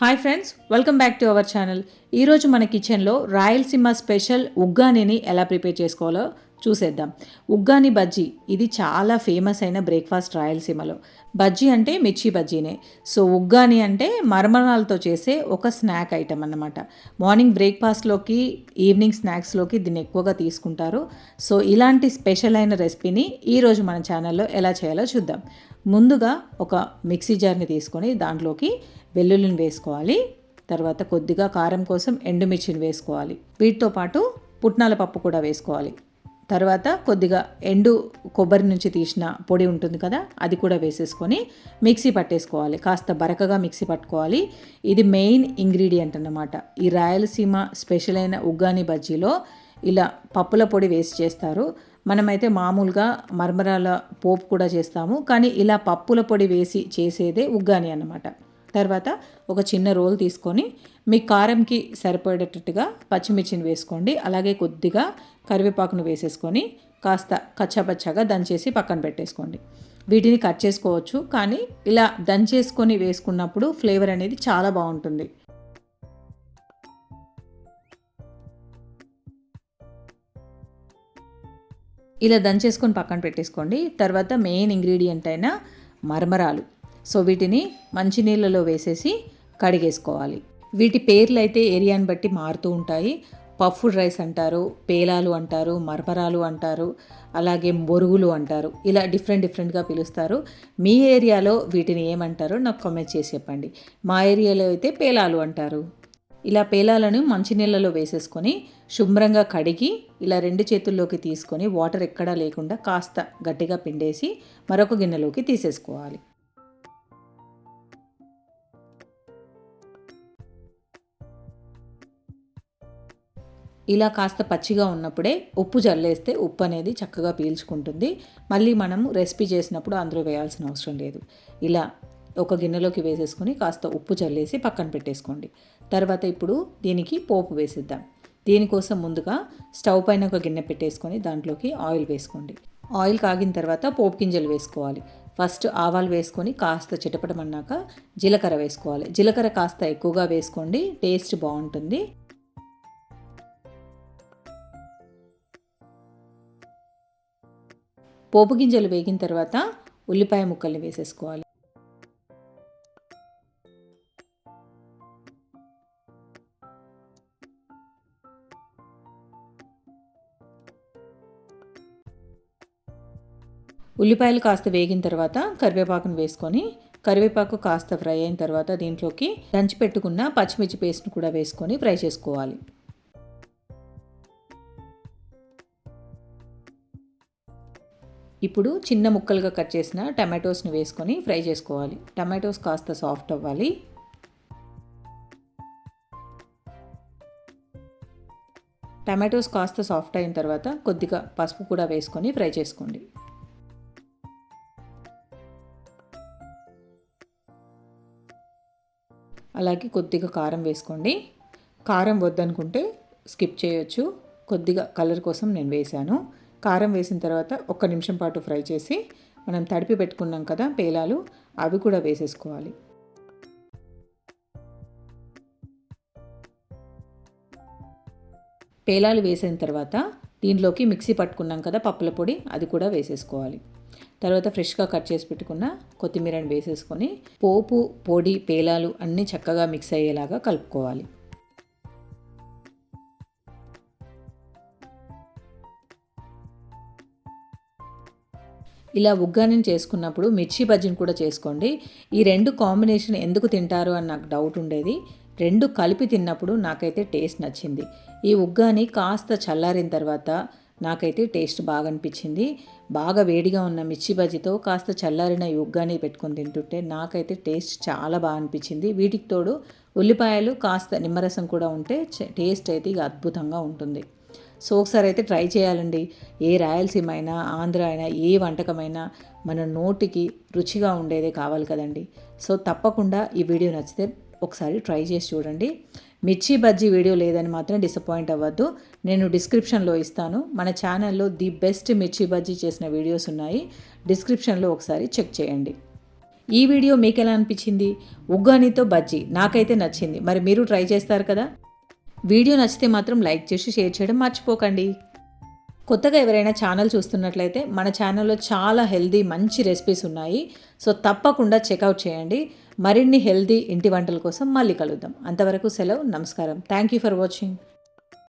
Hi friends welcome back to our channel ఈరోజు మన కిచెన్లో రాయలసీమ స్పెషల్ ఉగ్గానిని ఎలా ప్రిపేర్ చేసుకోవాలో చూసేద్దాం. ఉగ్గాని బజ్జీ ఇది చాలా ఫేమస్ అయిన బ్రేక్ఫాస్ట్ రాయలసీమలో. బజ్జీ అంటే మిర్చి బజ్జీనే. సో ఉగ్గాని అంటే మరమరాలతో చేసే ఒక స్నాక్ ఐటమ్ అన్నమాట. మార్నింగ్ బ్రేక్ఫాస్ట్లోకి ఈవినింగ్ స్నాక్స్లోకి దీన్ని ఎక్కువగా తీసుకుంటారు. సో ఇలాంటి స్పెషల్ అయిన రెసిపీని ఈరోజు మన ఛానల్లో ఎలా చేయాలో చూద్దాం. ముందుగా ఒక మిక్సీ జార్ని తీసుకొని దాంట్లోకి వెల్లుల్లిని వేసుకోవాలి. తర్వాత కొద్దిగా కారం కోసం ఎండుమిర్చిని వేసుకోవాలి. వీటితో పాటు పుట్నాల పప్పు కూడా వేసుకోవాలి. తర్వాత కొద్దిగా ఎండు కొబ్బరి నుంచి తీసిన పొడి ఉంటుంది కదా అది కూడా వేసేసుకొని మిక్సీ పట్టేసుకోవాలి. కాస్త బరకగా మిక్సీ పట్టుకోవాలి. ఇది మెయిన్ ఇంగ్రీడియంట్ అన్నమాట. ఈ రాయలసీమ స్పెషల్ అయిన ఉగ్గాని బజ్జీలో ఇలా పప్పుల పొడి వేసి చేస్తారు. మనమైతే మామూలుగా మర్మరాల పోపు కూడా చేస్తాము. కానీ ఇలా పప్పుల పొడి వేసి చేసేదే ఉగ్గాని అన్నమాట. తర్వాత ఒక చిన్న రోల్ తీసుకొని మీ కారంకి సరిపడేటట్టుగా పచ్చిమిర్చిని వేసుకోండి. అలాగే కొద్దిగా కరివేపాకును వేసేసుకొని కాస్త కచ్చాపచ్చాగా దంచేసి పక్కన పెట్టేసుకోండి. వీటిని కట్ చేసుకోవచ్చు కానీ ఇలా దంచేసుకొని వేసుకున్నప్పుడు ఫ్లేవర్ అనేది చాలా బాగుంటుంది. ఇలా దంచేసుకొని పక్కన పెట్టేసుకోండి. తర్వాత మెయిన్ ఇంగ్రీడియంట్ అయిన మరమరాలు. సో వీటిని మంచినీళ్ళలో వేసేసి కడిగేసుకోవాలి. వీటి పేర్లు అయితే ఏరియాని బట్టి మారుతూ ఉంటాయి. పఫ్డ్ రైస్ అంటారు పేలాలు అంటారు మర్మరాలు అంటారు అలాగే బొరుగులు అంటారు. ఇలా డిఫరెంట్ డిఫరెంట్గా పిలుస్తారు. మీ ఏరియాలో వీటిని ఏమంటారో నాకు కామెంట్ చేసి చెప్పండి. మా ఏరియాలో అయితే పేలాలు అంటారు. ఇలా పేలాలను మంచినీళ్ళలో వేసేసుకొని శుభ్రంగా కడిగి ఇలా రెండు చేతుల్లోకి తీసుకొని వాటర్ ఎక్కడా లేకుండా కాస్త గట్టిగా పిండేసి మరొక గిన్నెలోకి తీసేసుకోవాలి. ఇలా కాస్త పచ్చిగా ఉన్నప్పుడే ఉప్పు జల్లేస్తే ఉప్పు అనేది చక్కగా పీల్చుకుంటుంది. మళ్ళీ మనము రెసిపీ చేసినప్పుడు అందులో వేయాల్సిన అవసరం లేదు. ఇలా ఒక గిన్నెలోకి వేసేసుకొని కాస్త ఉప్పు చల్లేసి పక్కన పెట్టేసుకోండి. తర్వాత ఇప్పుడు దీనికి పోపు వేసిద్దాం. దీనికోసం ముందుగా స్టవ్ పైన ఒక గిన్నె పెట్టేసుకొని దాంట్లోకి ఆయిల్ వేసుకోండి. ఆయిల్ కాగిన తర్వాత పోపు గింజలు వేసుకోవాలి. ఫస్ట్ ఆవాలు వేసుకొని కాస్త చిటపటమన్నాక జీలకర్ర వేసుకోవాలి. జీలకర్ర కాస్త ఎక్కువగా వేసుకోండి. టేస్ట్ బాగుంటుంది. పోపు గింజలు వేగిన తర్వాత ఉల్లిపాయ ముక్కల్ని వేసేసుకోవాలి. ఉల్లిపాయలు కాస్త వేగిన తర్వాత కరివేపాకును వేసుకొని కరివేపాకు కాస్త ఫ్రై అయిన తర్వాత దీంట్లోకి దంచి పెట్టుకున్న పచ్చిమిర్చి పేస్ట్ను కూడా వేసుకొని ఫ్రై చేసుకోవాలి. ఇప్పుడు చిన్న ముక్కలుగా కట్ చేసిన టమాటోస్ని వేసుకొని ఫ్రై చేసుకోవాలి. టమాటోస్ కాస్త సాఫ్ట్ అవ్వాలి. టమాటోస్ కాస్త సాఫ్ట్ అయిన తర్వాత కొద్దిగా పసుపు కూడా వేసుకొని ఫ్రై చేసుకోండి. అలాగే కొద్దిగా కారం వేసుకోండి. కారం వద్దనుకుంటే స్కిప్ చేయొచ్చు. కొద్దిగా కలర్ కోసం నేను వేశాను. కారం వేసిన తర్వాత ఒక్క నిమిషం పాటు ఫ్రై చేసి మనం తడిపి పెట్టుకున్నాం కదా పేలాలు అవి కూడా వేసేసుకోవాలి. పేలాలు వేసిన తర్వాత దీంట్లోకి మిక్సీ పట్టుకున్నాం కదా పప్పుల పొడి అది కూడా వేసేసుకోవాలి. తర్వాత ఫ్రెష్గా కట్ చేసి పెట్టుకున్న కొత్తిమీరని వేసేసుకొని పోపు పొడి పేలాలు అన్నీ చక్కగా మిక్స్ అయ్యేలాగా కలుపుకోవాలి. ఇలా ఉగ్గాని చేసుకున్నప్పుడు మిర్చి బజ్జీని కూడా చేసుకోండి. ఈ రెండు కాంబినేషన్ ఎందుకు తింటారు అని నాకు డౌట్ ఉండేది. రెండు కలిపి తిన్నప్పుడు నాకైతే టేస్ట్ నచ్చింది. ఈ ఉగ్గాని కాస్త చల్లారిన తర్వాత నాకైతే టేస్ట్ బాగా అనిపించింది. బాగా వేడిగా ఉన్న మిర్చి బజ్జీతో కాస్త చల్లారిన ఈ ఉగ్గాని పెట్టుకొని తింటుంటే నాకైతే టేస్ట్ చాలా బాగా అనిపించింది. వీటికి తోడు ఉల్లిపాయలు కాస్త నిమ్మరసం కూడా ఉంటే టేస్ట్ అయితే ఇక అద్భుతంగా ఉంటుంది. సో ఒకసారి అయితే ట్రై చేయాలండి. ఏ రాయలసీమ అయినా ఆంధ్ర అయినా ఏ వంటకమైనా మన నోటికి రుచిగా ఉండేదే కావాలి కదండి. సో తప్పకుండా ఈ వీడియో నచ్చితే ఒకసారి ట్రై చేసి చూడండి. మిర్చి బజ్జీ వీడియో లేదని మాత్రం డిసప్పాయింట్ అవ్వద్దు. నేను డిస్క్రిప్షన్లో ఇస్తాను. మన ఛానల్లో ది బెస్ట్ మిర్చి బజ్జీ చేసిన వీడియోస్ ఉన్నాయి. డిస్క్రిప్షన్లో ఒకసారి చెక్ చేయండి. ఈ వీడియో మీకు ఎలా అనిపించింది? ఉగ్గానితో బజ్జీ నాకైతే నచ్చింది. మరి మీరు ట్రై చేస్తారు కదా? వీడియో నచ్చితే మాత్రం లైక్ చేసి షేర్ చేయడం మర్చిపోకండి. కొత్తగా ఎవరైనా ఛానల్ చూస్తున్నట్లయితే మన ఛానల్లో చాలా హెల్దీ మంచి రెసిపీస్ ఉన్నాయి. సో తప్పకుండా చెక్అవుట్ చేయండి. మరిన్ని హెల్దీ ఇంటి వంటల కోసం మళ్ళీ కలుద్దాం. అంతవరకు సెలవు నమస్కారం. Thank you for watching